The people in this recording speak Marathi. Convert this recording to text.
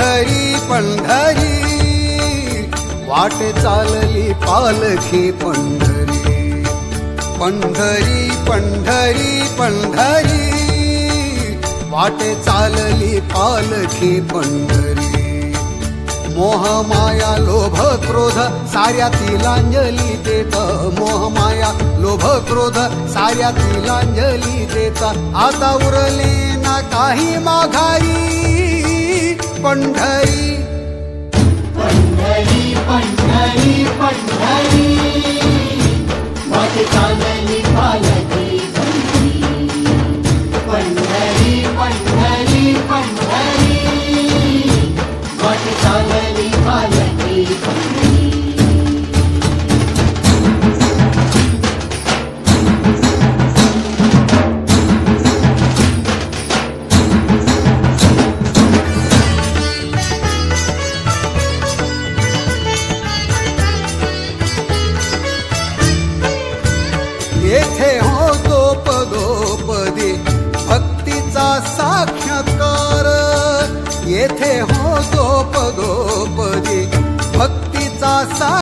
पंढरी पंढरी. वाटे चालली पालखी पंढरी. पंढरी पंढरी पंढरी. वाटे चालली पालखी पंढरी. मोह माया लोभ क्रोध साऱ्या तिलांजली देत. मोह माया लोभ क्रोध साऱ्या तिलांजली देत. आता उरले ना काही माघारी. पंढरी पंढरी पंढरी पंढरी माझे चांदणी पालखी येथे होतो पदोपदी. भक्तीचा साक्षात्कार. येथे होतो पदोपदी.